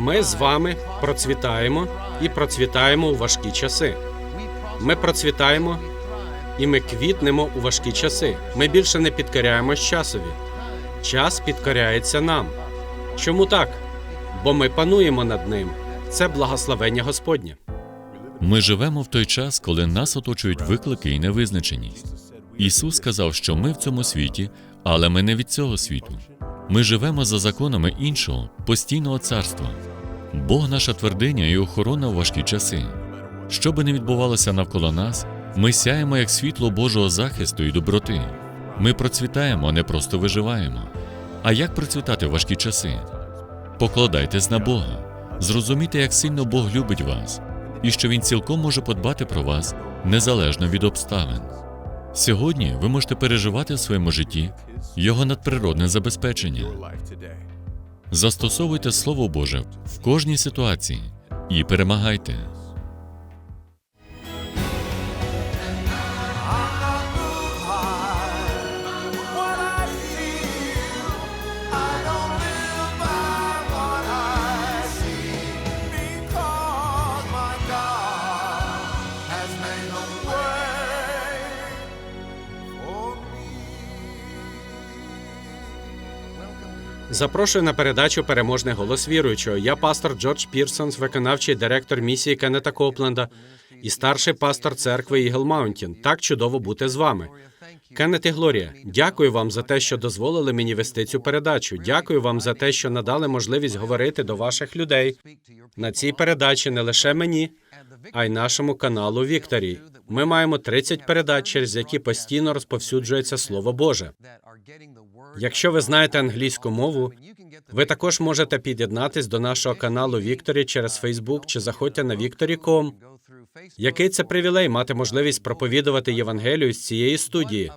Ми з вами процвітаємо і процвітаємо у важкі часи. Ми процвітаємо і ми квітнемо у важкі часи. Ми більше не підкоряємось часові. Час підкоряється нам. Чому так? Бо ми пануємо над ним. Це благословення Господнє. Ми живемо в той час, коли нас оточують виклики і невизначеність. Ісус сказав, що ми в цьому світі, але ми не від цього світу. Ми живемо за законами іншого, постійного царства. Бог наша твердиня і охорона у важкі часи. Що би не відбувалося навколо нас, ми сяємо як світло Божого захисту і доброти. Ми процвітаємо, а не просто виживаємо. А як процвітати в важкі часи? Покладайтесь на Бога. Зрозумійте, як сильно Бог любить вас, і що Він цілком може подбати про вас незалежно від обставин. Сьогодні ви можете переживати в своєму житті його надприродне забезпечення. Застосовуйте Слово Боже в кожній ситуації і перемагайте. Запрошую на передачу Переможний голос віруючого. Я пастор Джордж Пірсонс, виконавчий директор місії Кеннета Копленда і старший пастор церкви Ігл Маунтін. Так чудово бути з вами. Кеннет і Глорія, дякую вам за те, що дозволили мені вести цю передачу. Дякую вам за те, що надали можливість говорити до ваших людей на цій передачі не лише мені, а й нашому каналу Вікторі. Ми маємо 30 передач, через які постійно розповсюджується Слово Боже. Якщо ви знаєте англійську мову, ви також можете під'єднатись до нашого каналу Вікторі через Фейсбук чи заходьте на Victory.com. Який це привілей мати можливість проповідувати Євангелію з цієї студії?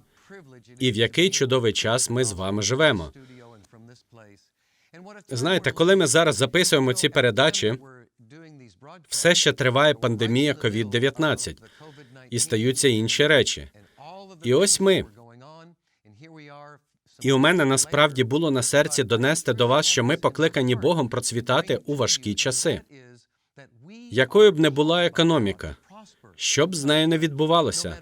І в який чудовий час ми з вами живемо? Знаєте, коли ми зараз записуємо ці передачі, все ще триває пандемія COVID-19, і стаються інші речі. І ось ми. І у мене насправді було на серці донести до вас, що ми покликані Богом процвітати у важкі часи. Якою б не була економіка, що б з нею не відбувалося,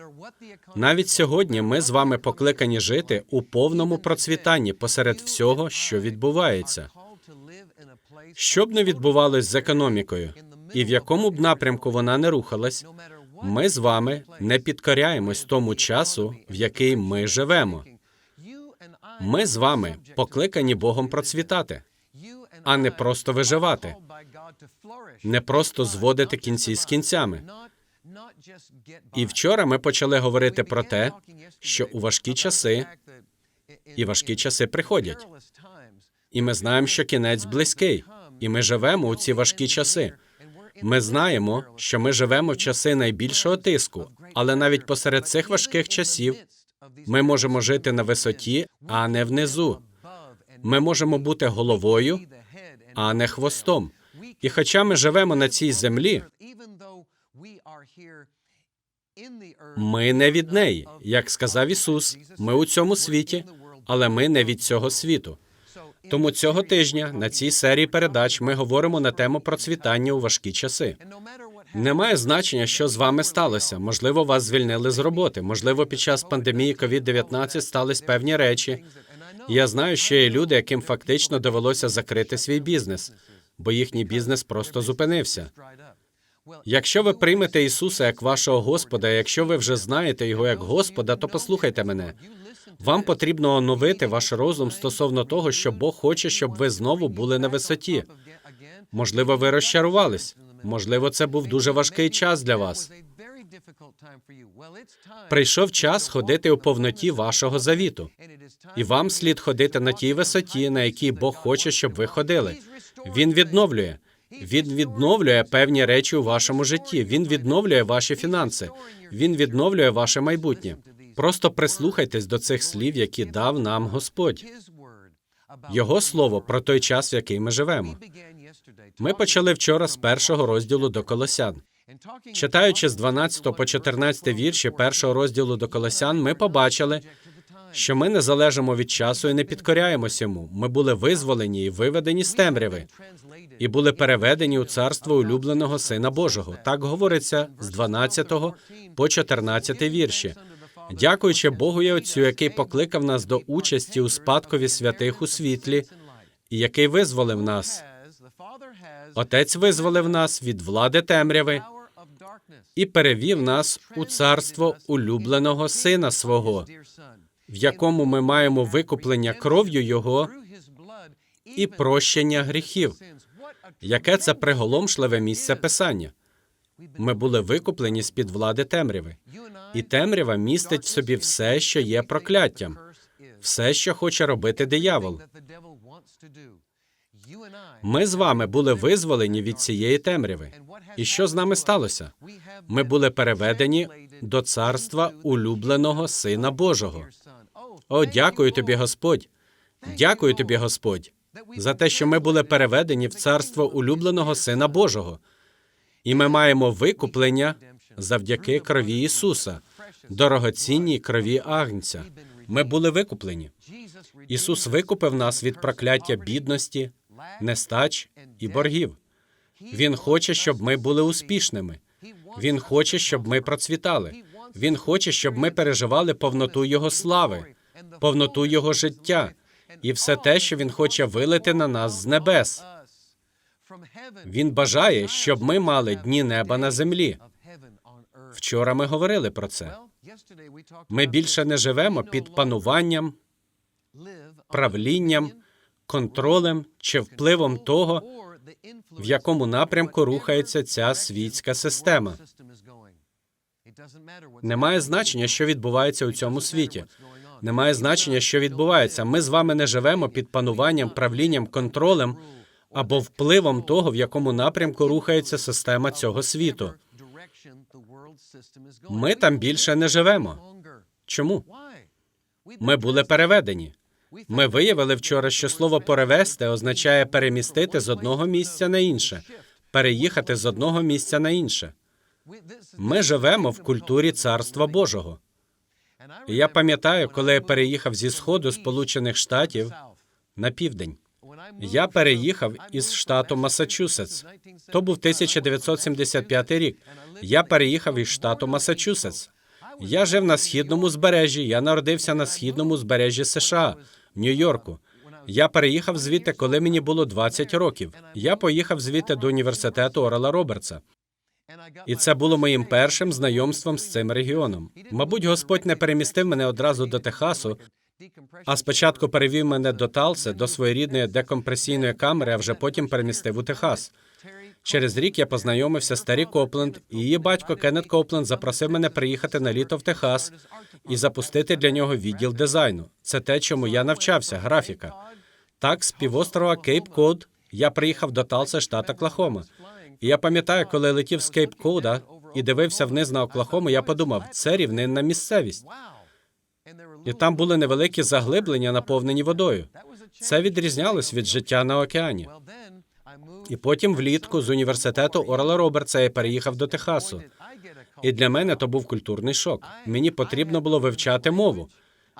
навіть сьогодні ми з вами покликані жити у повному процвітанні посеред всього, що відбувається. Що б не відбувалось з економікою, і в якому б напрямку вона не рухалась, ми з вами не підкоряємось тому часу, в який ми живемо. Ми з вами покликані Богом процвітати, а не просто виживати, не просто зводити кінці з кінцями. І вчора ми почали говорити про те, що у важкі часи і важкі часи приходять. І ми знаємо, що кінець близький, і ми живемо у ці важкі часи. Ми знаємо, що ми живемо в часи найбільшого тиску, але навіть посеред цих важких часів ми можемо жити на висоті, а не внизу. Ми можемо бути головою, а не хвостом. І хоча ми живемо на цій землі, ми не від неї. Як сказав Ісус, ми у цьому світі, але ми не від цього світу. Тому цього тижня на цій серії передач ми говоримо на тему процвітання у важкі часи. Немає значення, що з вами сталося. Можливо, вас звільнили з роботи. Можливо, під час пандемії COVID-19 стались певні речі. Я знаю, що є люди, яким фактично довелося закрити свій бізнес, бо їхній бізнес просто зупинився. Якщо ви приймете Ісуса як вашого Господа, якщо ви вже знаєте його як Господа, то послухайте мене. Вам потрібно оновити ваш розум стосовно того, що Бог хоче, щоб ви знову були на висоті. Можливо, ви розчарувались. Можливо, це був дуже важкий час для вас. Прийшов час ходити у повноті вашого завіту, і вам слід ходити на тій висоті, на якій Бог хоче, щоб ви ходили. Він відновлює. Він відновлює певні речі у вашому житті. Він відновлює ваші фінанси. Він відновлює ваше майбутнє. Просто прислухайтесь до цих слів, які дав нам Господь. Його слово про той час, в який ми живемо. Ми почали вчора з першого розділу до Колосян. Читаючи з 12 по 14 вірші першого розділу до Колосян, ми побачили, що ми не залежимо від часу і не підкоряємося йому. Ми були визволені і виведені з темряви, і були переведені у царство улюбленого Сина Божого. Так говориться з 12 по 14 вірші. Дякуючи Богу і Отцю, який покликав нас до участі у спадкові святих у світлі, і який визволив нас. Отець визволив нас від влади темряви і перевів нас у царство улюбленого Сина свого, в якому ми маємо викуплення кров'ю Його і прощення гріхів. Яке це приголомшливе місце писання? Ми були викуплені з під влади темряви, і темрява містить в собі все, що є прокляттям, все, що хоче робити диявол. Ми з вами були визволені від цієї темряви. І що з нами сталося? Ми були переведені до царства улюбленого Сина Божого. О, дякую тобі, Господь. Дякую тобі, Господь, за те, що ми були переведені в царство улюбленого Сина Божого. І ми маємо викуплення завдяки крові Ісуса, дорогоцінній крові Агнця. Ми були викуплені. Ісус викупив нас від прокляття бідності, нестач і боргів. Він хоче, щоб ми були успішними. Він хоче, щоб ми процвітали. Він хоче, щоб ми переживали повноту Його слави, повноту Його життя і все те, що Він хоче вилити на нас з небес. Він бажає, щоб ми мали дні неба на землі. Вчора ми говорили про це. Ми більше не живемо під пануванням, правлінням, контролем чи впливом того, в якому напрямку рухається ця світська система. Немає значення, що відбувається у цьому світі. Немає значення, що відбувається. Ми з вами не живемо під пануванням, правлінням, контролем або впливом того, в якому напрямку рухається система цього світу. Ми там більше не живемо. Чому? Ми були переведені. Ми виявили вчора, що слово перевести означає перемістити з одного місця на інше, переїхати з одного місця на інше. Ми живемо в культурі Царства Божого. Я пам'ятаю, коли я переїхав зі сходу Сполучених Штатів на південь. Я переїхав із штату Масачусетс. То був 1975 рік. Я переїхав із штату Масачусетс. Я жив на східному узбережжі. Я народився на східному узбережжі США, в Нью-Йорку. Я переїхав звідти, коли мені було 20 років. Я поїхав звідти до університету Орела Робертса. І це було моїм першим знайомством з цим регіоном. Мабуть, Господь не перемістив мене одразу до Техасу, а спочатку перевів мене до Талси, до своєрідної декомпресійної камери, а вже потім перемістив у Техас. Через рік я познайомився з Террі Копленд, і її батько Кеннет Копленд запросив мене приїхати на літо в Техас і запустити для нього відділ дизайну. Це те, чому я навчався, графіка. Так, з півострова Кейп Код я приїхав до Талси, штат Оклахома. Я пам'ятаю, коли летів з Кейп Кода і дивився вниз на Оклахому, я подумав, це рівнинна місцевість. І там були невеликі заглиблення, наповнені водою. Це відрізнялось від життя на океані. І потім влітку з університету Орла Робертса я переїхав до Техасу. І для мене то був культурний шок. Мені потрібно було вивчати мову.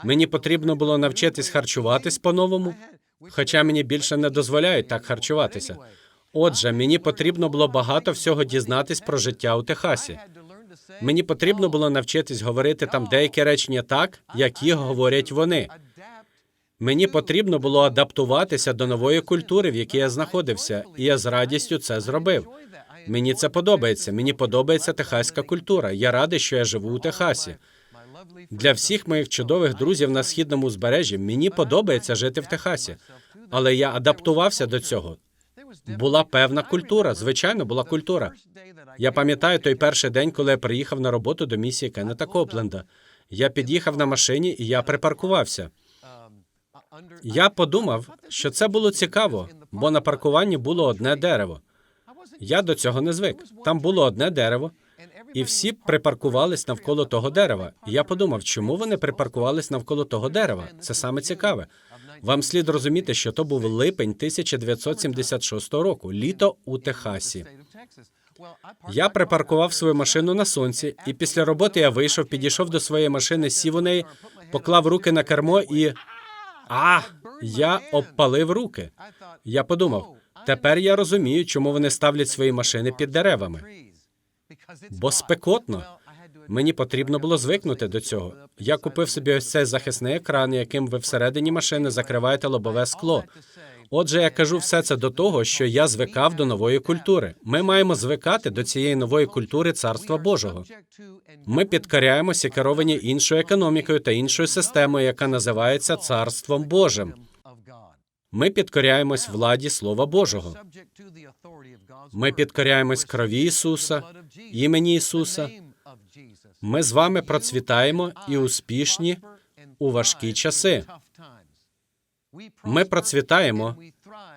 Мені потрібно було навчитись харчуватись по-новому, хоча мені більше не дозволяють так харчуватися. Отже, мені потрібно було багато всього дізнатись про життя у Техасі. Мені потрібно було навчитись говорити там деякі речення так, як їх говорять вони. Мені потрібно було адаптуватися до нової культури, в якій я знаходився, і я з радістю це зробив. Мені це подобається. Мені подобається техаська культура. Я радий, що я живу у Техасі. Для всіх моїх чудових друзів на східному узбережжі мені подобається жити в Техасі, але я адаптувався до цього. Була певна культура, звичайно, була культура. Я пам'ятаю той перший день, коли я приїхав на роботу до місії Кеннета Копленда. Я під'їхав на машині і я припаркувався. Я подумав, що це було цікаво, бо на паркуванні було одне дерево. Я до цього не звик. Там було одне дерево, і всі припаркувались навколо того дерева. І я подумав, чому вони припаркувались навколо того дерева? Це саме цікаве. Вам слід розуміти, що то був липень 1976 року, літо у Техасі. Я припаркував свою машину на сонці, і після роботи я вийшов, підійшов до своєї машини, сів у неї, поклав руки на кермо і. А! Я обпалив руки. Я подумав, тепер я розумію, чому вони ставлять свої машини під деревами. Бо спекотно. Мені потрібно було звикнути до цього. Я купив собі ось цей захисний екран, яким ви всередині машини закриваєте лобове скло. Отже, я кажу все це до того, що я звикав до нової культури. Ми маємо звикати до цієї нової культури Царства Божого. Ми підкоряємося керовані іншою економікою та іншою системою, яка називається Царством Божим. Ми підкоряємось владі Слова Божого. Ми підкоряємось крові Ісуса, імені Ісуса. Ми з вами процвітаємо і успішні у важкі часи. Ми процвітаємо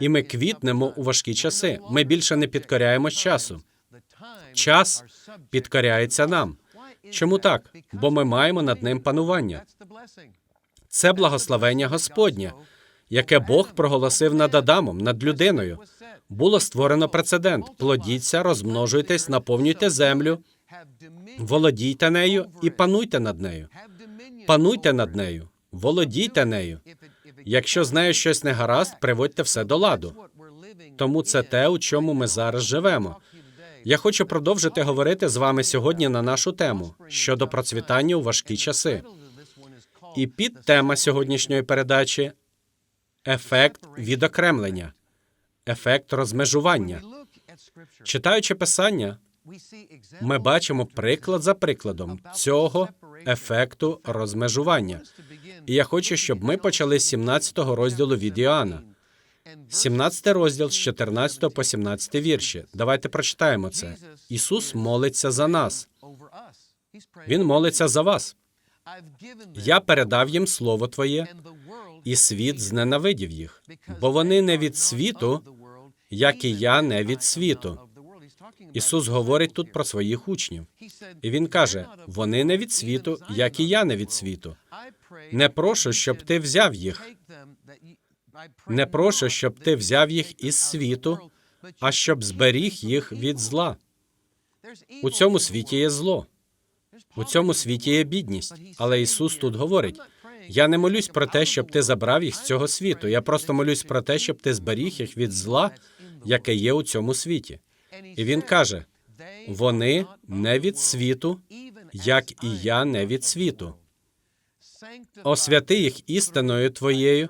і ми квітнемо у важкі часи. Ми більше не підкоряємось часу. Час підкоряється нам. Чому так? Бо ми маємо над ним панування. Це благословення Господнє, яке Бог проголосив над Адамом, над людиною. Було створено прецедент: плодіться, розмножуйтесь, наповнюйте землю, володійте нею і пануйте над нею. Пануйте над нею, володійте нею. Якщо з нею щось не гаразд, приводьте все до ладу. Тому це те, у чому ми зараз живемо. Я хочу продовжити говорити з вами сьогодні на нашу тему щодо процвітання у важкі часи. І підтема сьогоднішньої передачі ефект відокремлення, ефект розмежування. Читаючи писання, ми бачимо приклад за прикладом цього ефекту розмежування. І я хочу, щоб ми почали з 17 розділу від Іоанна. 17 розділ з 14 по 17 вірші. Давайте прочитаємо це. Ісус молиться за нас. Він молиться за вас. Я передав їм слово Твоє, і світ зненавидів їх, бо вони не від світу, як і я не від світу. Ісус говорить тут про своїх учнів. І він каже: вони не від світу, як і я не від світу. Не прошу, щоб ти взяв їх. Не прошу, щоб ти взяв їх із світу, а щоб зберіг їх від зла. У цьому світі є зло. У цьому світі є бідність. Але Ісус тут говорить: я не молюсь про те, щоб ти забрав їх з цього світу. Я просто молюсь про те, щоб ти зберіг їх від зла, яке є у цьому світі. І він каже: вони не від світу, як і я не від світу. Освяти їх істиною твоєю,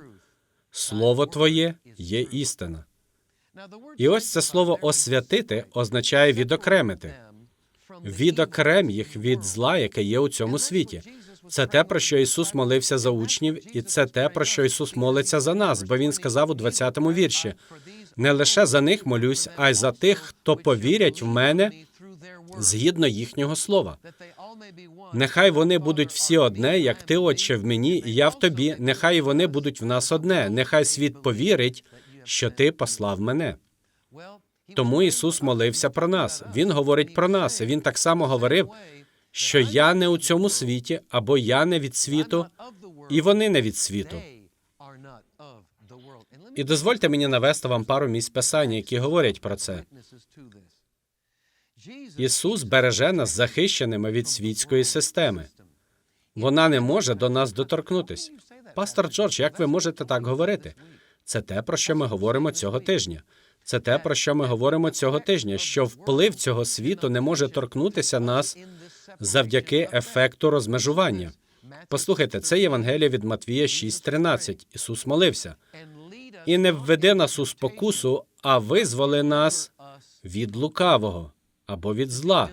слово твоє є істина. І ось це слово освятити означає відокремити. Відокрем їх від зла, яке є у цьому світі. Це те, про що Ісус молився за учнів, і це те, про що Ісус молиться за нас, бо Він сказав у 20-му вірші: не лише за них молюсь, а й за тих, хто повірять в мене згідно їхнього слова. Нехай вони будуть всі одне, як ти, Отче, в мені, і я в тобі. Нехай вони будуть в нас одне. Нехай світ повірить, що ти послав мене. Тому Ісус молився про нас. Він говорить про нас. Він так само говорив, що я не у цьому світі, або я не від світу, і вони не від світу. І дозвольте мені навести вам пару місць писання, які говорять про це. Ісус береже нас захищеними від світської системи. Вона не може до нас доторкнутись. Пастор Джордж, як ви можете так говорити? Це те, про що ми говоримо цього тижня. Це те, про що ми говоримо цього тижня, що вплив цього світу не може торкнутися нас завдяки ефекту розмежування. Послухайте, це Євангелія від Матвія 6.13. Ісус молився. І не введи нас у спокусу, а визволи нас від лукавого або від зла.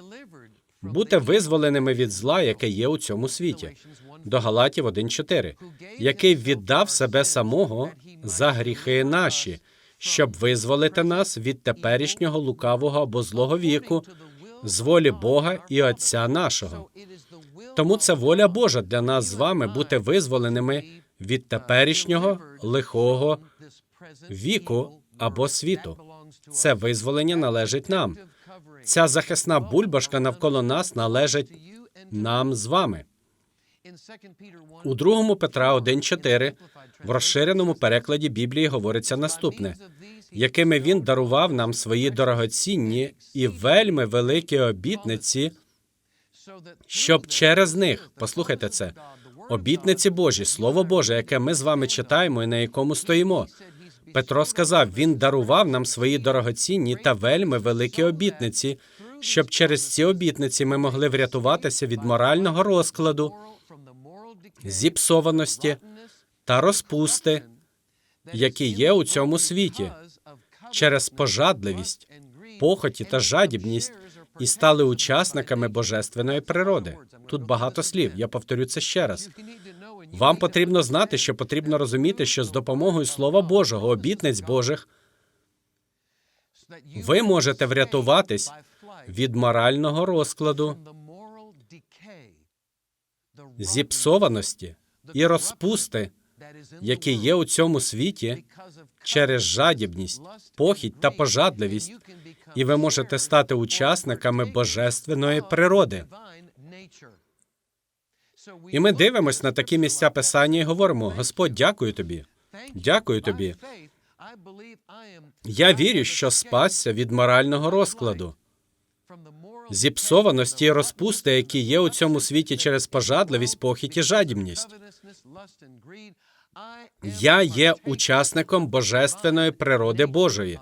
Бути визволеними від зла, яке є у цьому світі. До Галатів 1.4, який віддав себе самого за гріхи наші, щоб визволити нас від теперішнього лукавого або злого віку, з волі Бога і Отця нашого. Тому це воля Божа для нас з вами бути визволеними від теперішнього лихого віку або світу. Це визволення належить нам. Ця захисна бульбашка навколо нас належить нам з вами. У другому Петра 1.4 в розширеному перекладі Біблії говориться наступне, якими він дарував нам свої дорогоцінні і вельми великі обітниці, щоб через них, послухайте це, обітниці Божі, Слово Боже, яке ми з вами читаємо і на якому стоїмо. Петро сказав: Він дарував нам свої дорогоцінні та вельми великі обітниці, щоб через ці обітниці ми могли врятуватися від морального розкладу, зіпсованості та розпусти, які є у цьому світі, через пожадливість, похоті та жадібність, і стали учасниками божественної природи. Тут багато слів. Я повторю це ще раз. Вам потрібно знати, що потрібно розуміти, що з допомогою Слова Божого, обітниць Божих, ви можете врятуватись від морального розкладу, зіпсованості і розпусти, які є у цьому світі, через жадібність, похідь та пожадливість, і ви можете стати учасниками божественної природи. І ми дивимось на такі місця писання і говоримо: Господь, дякую тобі. Дякую тобі. Я вірю, що спасся від морального розкладу, зіпсованості і розпусти, які є у цьому світі через пожадливість, похідь і жадібність. Я є учасником божественної природи Божої.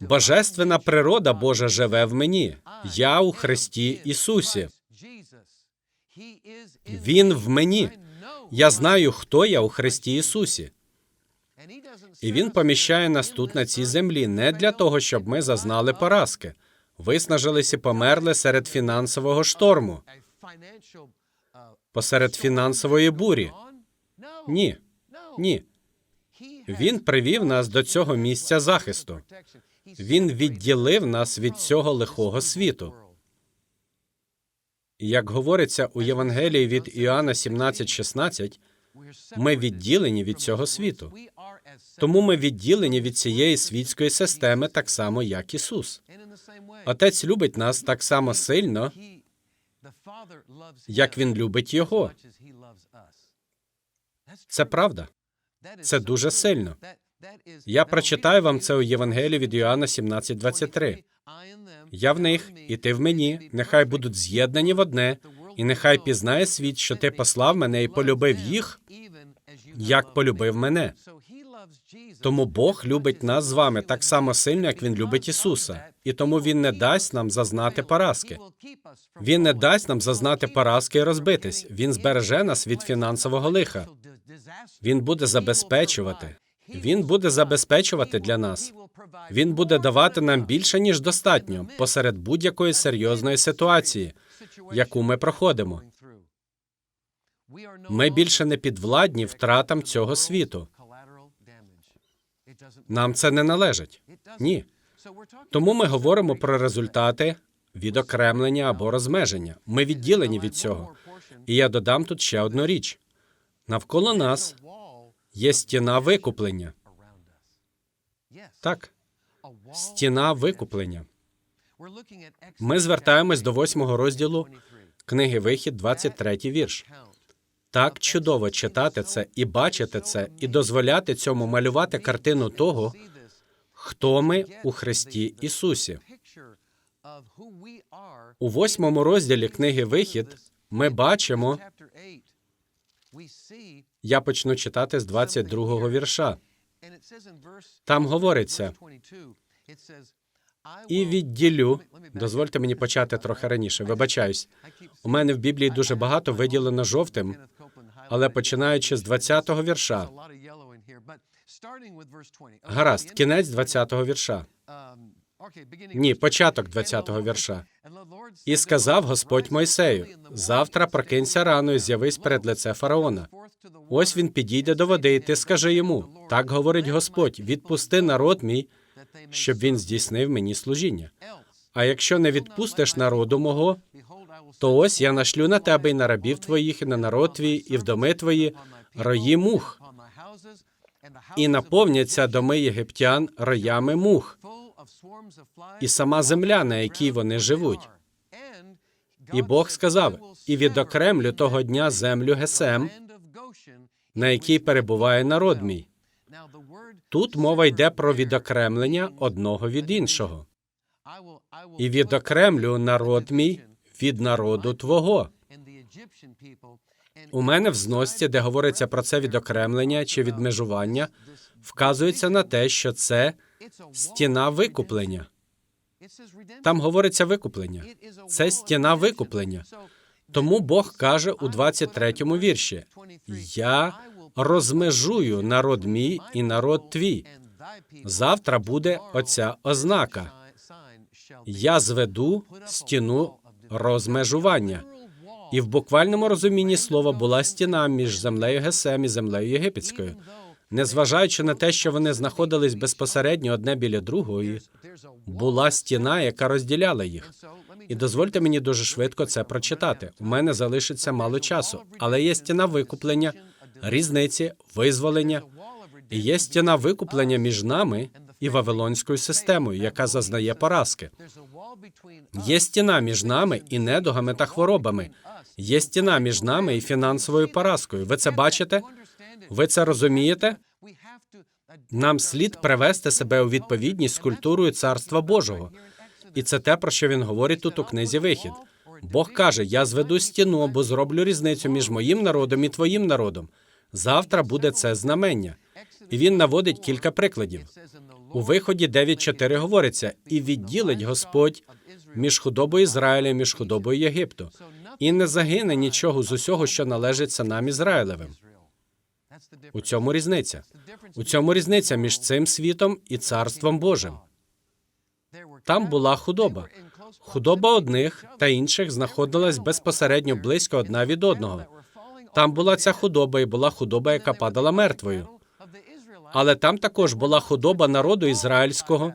Божественна природа Божа живе в мені. Я у Христі Ісусі. Він в мені. Я знаю, хто я у Христі Ісусі. І Він поміщає нас тут на цій землі не для того, щоб ми зазнали поразки, виснажились і померли серед фінансового шторму, посеред фінансової бурі. Ні, ні. Він привів нас до цього місця захисту. Він відділив нас від цього лихого світу. Як говориться у Євангелії від Іоанна 17,16, ми відділені від цього світу. Тому ми відділені від цієї світської системи так само, як Ісус. Отець любить нас так само сильно, як Він любить Його. Це правда. Це дуже сильно. Я прочитаю вам це у Євангелії від Іоанна 17,23. Я в них, і ти в мені, нехай будуть з'єднані в одне, і нехай пізнає світ, що ти послав мене і полюбив їх, як полюбив мене. Тому Бог любить нас з вами так само сильно, як Він любить Ісуса, і тому Він не дасть нам зазнати поразки. Він не дасть нам зазнати поразки і розбитись. Він збереже нас від фінансового лиха. Він буде забезпечувати. Він буде забезпечувати для нас. Він буде давати нам більше ніж достатньо посеред будь-якої серйозної ситуації, яку ми проходимо. Ми більше не підвладні втратам цього світу. Нам це не належить. Ні. Тому ми говоримо про результати відокремлення або розмеження. Ми відділені від цього. І я додам тут ще одну річ: навколо нас є стіна викуплення. Так, стіна викуплення. Ми звертаємось до восьмого розділу книги Вихід, 23 вірш. Так чудово читати це і бачити це, і дозволяти цьому малювати картину того, хто ми у Христі Ісусі. У восьмому розділі книги Вихід ми бачимо, я почну читати з 22-го вірша. Там говориться, і відділю. Дозвольте мені почати трохи раніше. Вибачаюсь. У мене в Біблії дуже багато виділено жовтим, але починаючи з 20-го вірша. Гаразд, кінець 20-го вірша. Ні, початок 20-го вірша. І сказав Господь Мойсею: завтра прокинься рано і з'явись перед лице фараона. Ось він підійде до води, і ти скажи йому: так говорить Господь: відпусти народ мій, щоб він здійснив мені служіння. А якщо не відпустиш народу мого, то ось я нашлю на тебе і на рабів твоїх, і на народ твій, і в доми твої рої мух, і наповняться доми єгиптян роями мух, і сама земля, на якій вони живуть. І Бог сказав: і відокремлю того дня землю Гесем, на якій перебуває народ мій. Тут мова йде про відокремлення одного від іншого. І відокремлю народ мій від народу твого. У мене в зносці, де говориться про це відокремлення чи відмежування, вказується на те, що це стіна викуплення. Там говориться викуплення. Це стіна викуплення. Тому Бог каже у 23-му вірші: Я розмежую народ мій і народ твій. Завтра буде оця ознака. Я зведу стіну розмежування. І в буквальному розумінні слова була стіна між землею Гесем і землею єгипетською. Незважаючи на те, що вони знаходились безпосередньо одне біля другої, була стіна, яка розділяла їх. І дозвольте мені дуже швидко це прочитати. У мене залишиться мало часу, але є стіна викуплення, різниці, визволення, і є стіна викуплення між нами і вавилонською системою, яка зазнає поразки. Є стіна між нами і недугами та хворобами. Є стіна між нами і фінансовою поразкою. Ви це бачите? Ви це розумієте? Нам слід привести себе у відповідність з культурою Царства Божого. І це те, про що він говорить тут у книзі Вихід. Бог каже: Я зведу стіну, бо зроблю різницю між моїм народом і твоїм народом. Завтра буде це знамення. І він наводить кілька прикладів. У виході 9.4 говориться: і відділить Господь між худобою Ізраїля між худобою Єгипту, і не загине нічого з усього, що належить синам Ізраїлевим. У цьому різниця. У цьому різниця між цим світом і царством Божим. Там була худоба. Худоба одних та інших знаходилась безпосередньо близько одна від одного. Там була ця худоба, і була худоба, яка падала мертвою. Але там також була худоба народу ізраїльського,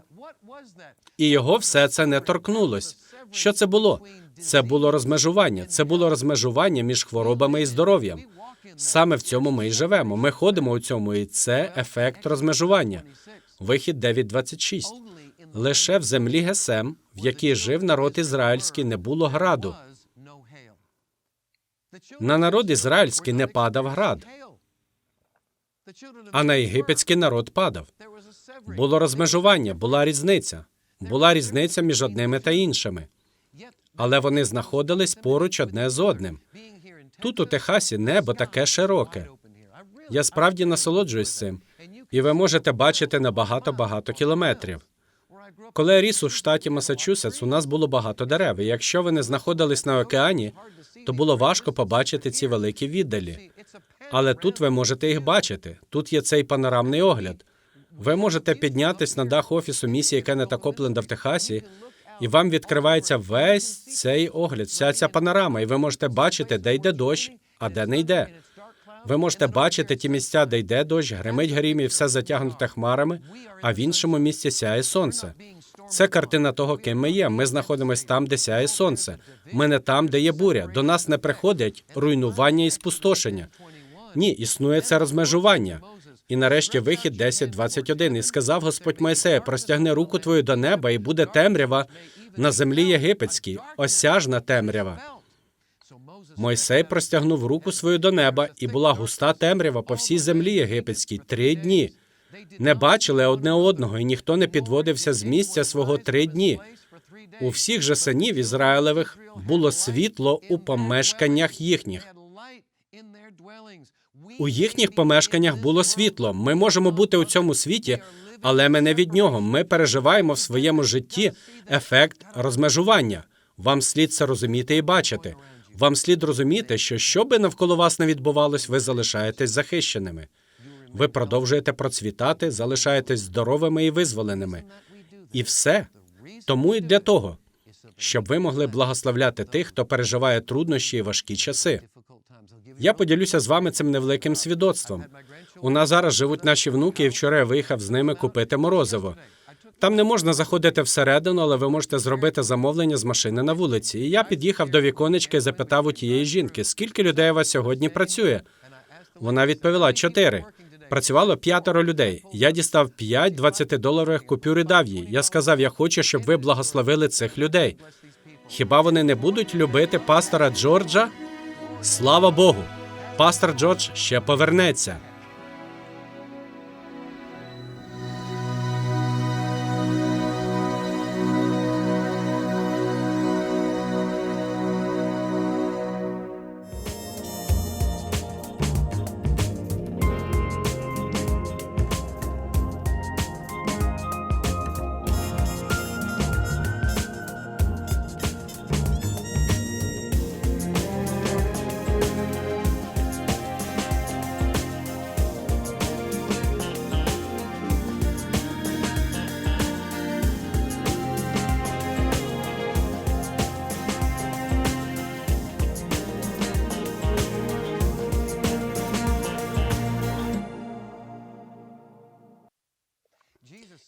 і його все це не торкнулось. Що це було? Це було розмежування. Це було розмежування між хворобами і здоров'ям. Саме в цьому ми і живемо. Ми ходимо у цьому, і це ефект розмежування. Вихід 9.26. Лише в землі Гесем, в якій жив народ ізраїльський, не було граду. На народ ізраїльський не падав град, а на єгипетський народ падав. Було розмежування, була різниця. Була різниця між одними та іншими. Але вони знаходились поруч одне з одним. Тут у Техасі небо таке широке. Я справді насолоджуюсь цим, і ви можете бачити на багато багато кілометрів. Коли я ріс у штаті Масачусетс, у нас було багато дерев. І якщо ви не знаходились на океані, то було важко побачити ці великі віддалі. Але тут ви можете їх бачити. Тут є цей панорамний огляд. Ви можете піднятись на дах офісу місії Кеннета Копленда в Техасі, і вам відкривається весь цей огляд, вся ця панорама, і ви можете бачити, де йде дощ, а де не йде. Ви можете бачити ті місця, де йде дощ, гримить грім і все затягнуте хмарами, а в іншому місці сяє сонце. Це картина того, ким ми є. Ми знаходимося там, де сяє сонце. Ми не там, де є буря. До нас не приходять руйнування і спустошення. Ні, існує це розмежування. І нарешті вихід 10.21. І сказав Господь Мойсея, простягни руку твою до неба, і буде темрява на землі єгипетській, осяжна темрява. Мойсей простягнув руку свою до неба, і була густа темрява по всій землі єгипетській три дні. Не бачили одне одного, і ніхто не підводився з місця свого три дні. У всіх же синів Ізраїлевих було світло у помешканнях їхніх. У їхніх помешканнях було світло. Ми можемо бути у цьому світі, але ми не від нього. Ми переживаємо в своєму житті ефект розмежування. Вам слід це розуміти і бачити. Вам слід розуміти, що що би навколо вас не відбувалось, ви залишаєтесь захищеними. Ви продовжуєте процвітати, залишаєтесь здоровими і визволеними. І все тому і для того, щоб ви могли благословляти тих, хто переживає труднощі і важкі часи. Я поділюся з вами цим невеликим свідоцтвом. У нас зараз живуть наші внуки, і вчора я виїхав з ними купити морозиво. Там не можна заходити всередину, але ви можете зробити замовлення з машини на вулиці. І я під'їхав до віконечка і запитав у тієї жінки, скільки людей у вас сьогодні працює. Вона відповіла чотири. Працювало п'ятеро людей. Я дістав п'ять 20-доларових купюр і дав їй. Я сказав, я хочу, щоб ви благословили цих людей. Хіба вони не будуть любити пастора Джорджа? Слава Богу! Пастор Джордж ще повернеться.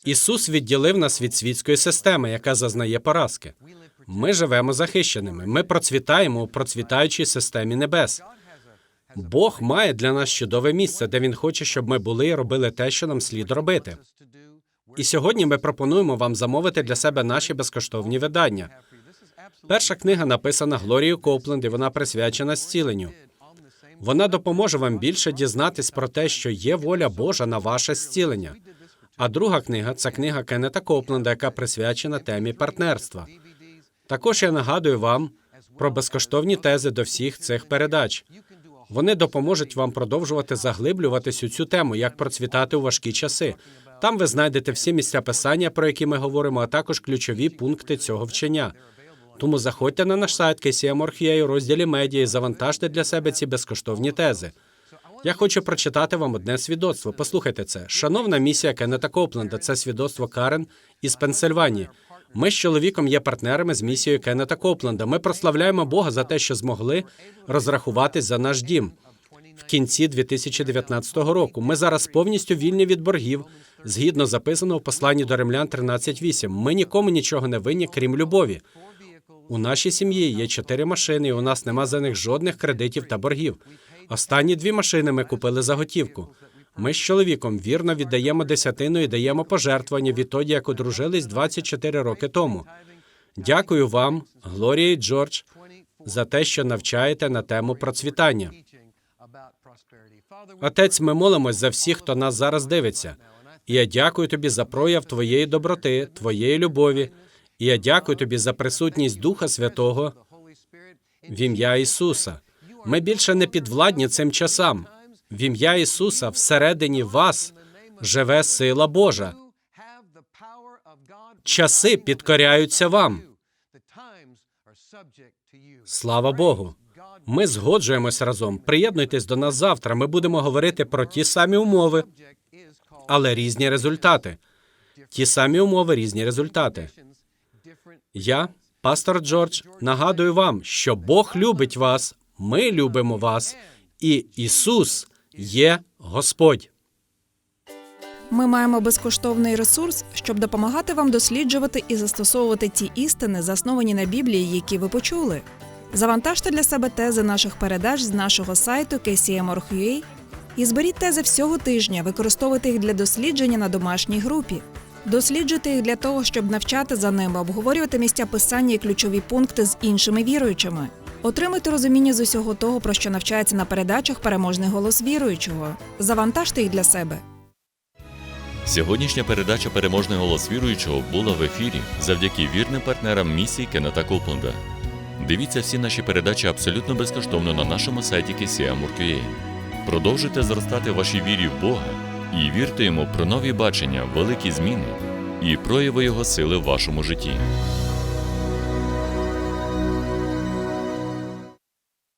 Ісус відділив нас від світської системи, яка зазнає поразки. Ми живемо захищеними. Ми процвітаємо у процвітаючій системі небес. Бог має для нас чудове місце, де він хоче, щоб ми були і робили те, що нам слід робити. І сьогодні ми пропонуємо вам замовити для себе наші безкоштовні видання. Перша книга написана Глорією Копленд, і вона присвячена зціленню. Вона допоможе вам більше дізнатись про те, що є воля Божа на ваше зцілення. А друга книга це книга Кеннета Копленда, яка присвячена темі партнерства. Також я нагадую вам про безкоштовні тези до всіх цих передач. Вони допоможуть вам продовжувати заглиблюватись у цю тему, як процвітати у важкі часи. Там ви знайдете всі місця писання, про які ми говоримо, а також ключові пункти цього вчення. Тому заходьте на наш сайт KCM.org.ua у розділі медіа і завантажте для себе ці безкоштовні тези. Я хочу прочитати вам одне свідоцтво. Послухайте це. Шановна місія Кеннета Копленда, це свідоцтво Карен із Пенсильванії. Ми з чоловіком є партнерами з місією Кеннета Копленда. Ми прославляємо Бога за те, що змогли розрахуватись за наш дім в кінці 2019 року. Ми зараз повністю вільні від боргів, згідно записаного в посланні до римлян 13.8. Ми нікому нічого не винні, крім любові. У нашій сім'ї є чотири машини, і у нас нема за них жодних кредитів та боргів. Останні дві машини ми купили за готівку. Ми з чоловіком вірно віддаємо десятину і даємо пожертвування відтоді, як одружились 24 роки тому. Дякую вам, Глорія і Джордж, за те, що навчаєте на тему процвітання. Отець, ми молимось за всіх, хто нас зараз дивиться. І я дякую тобі за прояв твоєї доброти, твоєї любові. І я дякую тобі за присутність Духа Святого в ім'я Ісуса. Ми більше не підвладні цим часам. В ім'я Ісуса всередині вас живе сила Божа. Часи підкоряються вам. Слава Богу. Ми згоджуємось разом. Приєднуйтесь до нас завтра. Ми будемо говорити про ті самі умови, але різні результати. Ті самі умови, різні результати. Я, пастор Джордж, нагадую вам, що Бог любить вас, ми любимо вас, і Ісус є Господь. Ми маємо безкоштовний ресурс, щоб допомагати вам досліджувати і застосовувати ті істини, засновані на Біблії, які ви почули. Завантажте для себе тези наших передач з нашого сайту kcm.org.ua і зберіть тези всього тижня, використовуйте їх для дослідження на домашній групі. Досліджуйте їх для того, щоб навчати за ними, обговорювати місця писання і ключові пункти з іншими віруючими. Отримуйте розуміння з усього того, про що навчається на передачах переможний голос віруючого. Завантажте їх для себе. Сьогоднішня передача Переможний голос віруючого була в ефірі завдяки вірним партнерам місії Кеннета Копленда. Дивіться всі наші передачі абсолютно безкоштовно на нашому сайті KCM.org.ua. Продовжуйте зростати в вашій вірі в Бога і вірте йому про нові бачення, великі зміни і прояви Його сили в вашому житті.